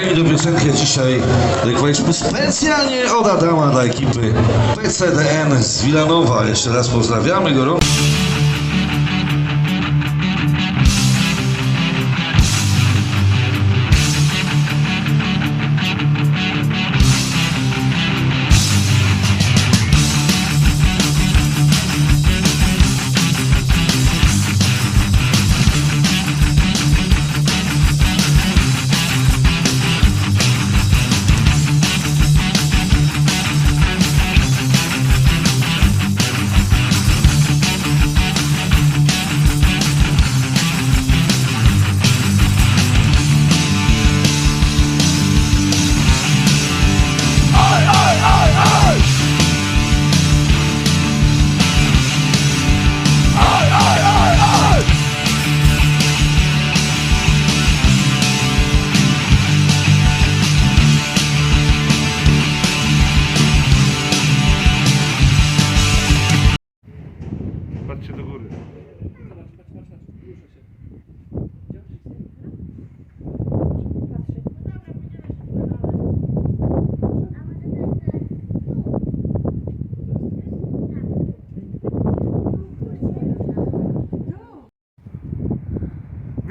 Do piosenkę dzisiaj rekwaliśmy specjalnie od Adama dla ekipy PCDN z Wilanowa. Jeszcze raz pozdrawiamy gorąco.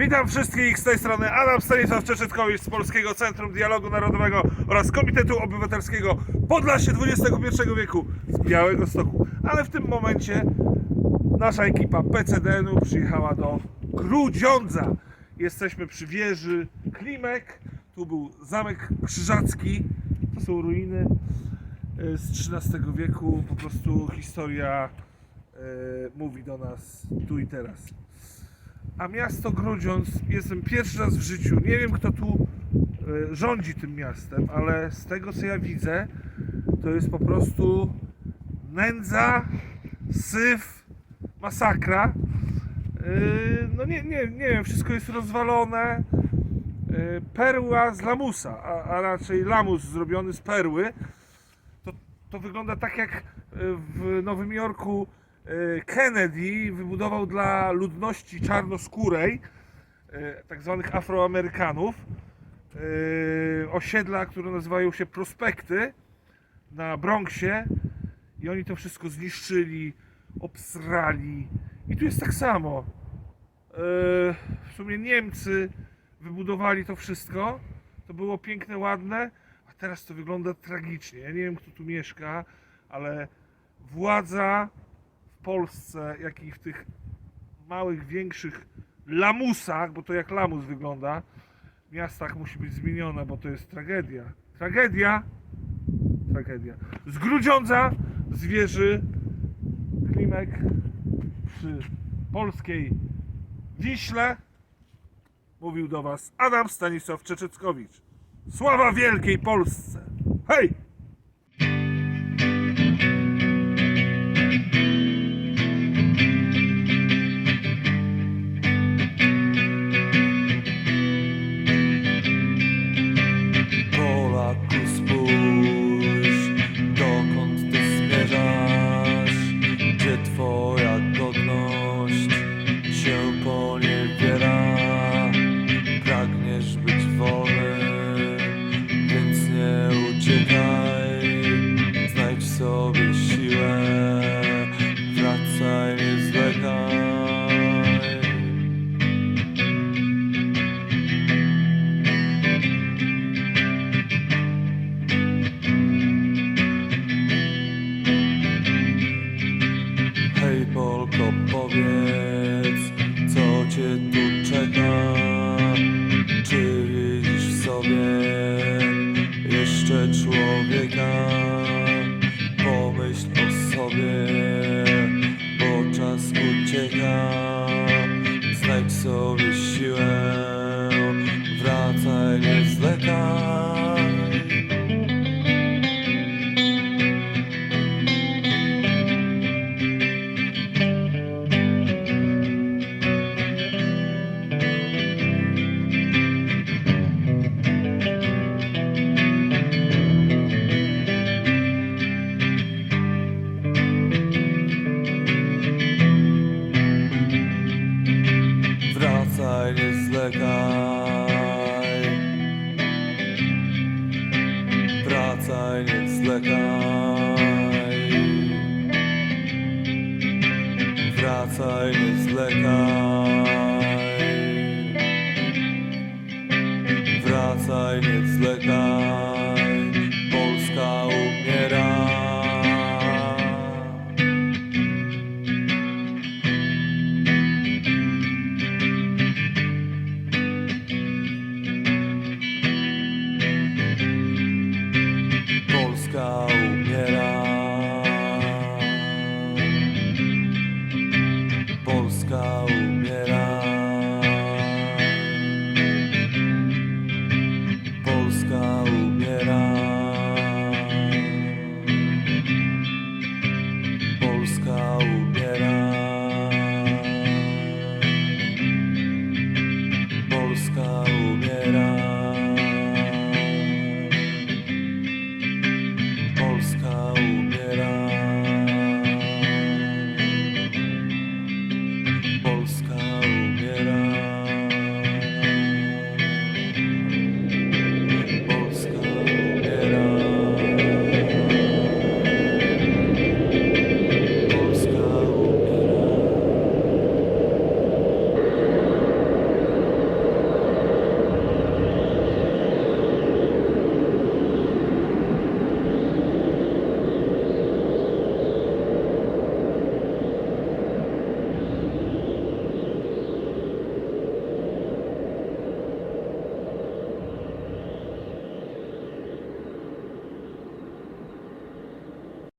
Witam wszystkich z tej strony Adam Stanisław Czeczetkowicz z Polskiego Centrum Dialogu Narodowego oraz Komitetu Obywatelskiego Podlasie XXI wieku z Białego Stoku. Ale w tym momencie nasza ekipa PCDN-u przyjechała do Grudziądza. Jesteśmy przy wieży Klimek. Tu był zamek krzyżacki. To są ruiny e, z XIII wieku. Po prostu historia e, mówi do nas tu i teraz. A miasto Grudziądz, jestem pierwszy raz w życiu, nie wiem kto tu e, rządzi tym miastem, ale z tego co ja widzę, to jest po prostu nędza, syf, masakra. E, No nie, nie, nie wiem, wszystko jest rozwalone. E, Perła z lamusa, a, a raczej lamus zrobiony z perły. To, to wygląda tak jak w Nowym Jorku Kennedy wybudował dla ludności czarnoskórej, e, tak zwanych Afroamerykanów, e, osiedla, które nazywają się Prospekty na Bronxie i oni to wszystko zniszczyli, obsrali. I tu jest tak samo. E, W sumie Niemcy wybudowali to wszystko. To było piękne, ładne, a teraz to wygląda tragicznie. Ja nie wiem, kto tu mieszka, ale władza Polsce, jak i w tych małych, większych lamusach, bo to jak lamus wygląda, miastach musi być zmieniona, bo to jest tragedia. Tragedia! Tragedia. Z Grudziądza, z wieży Klimek przy polskiej Wiśle mówił do Was Adam Stanisław Czeczeckowicz. Sława Wielkiej Polsce! Hej! zlekaj Wracaj, nie zlekaj Wracaj, nie zlekaj Moscow.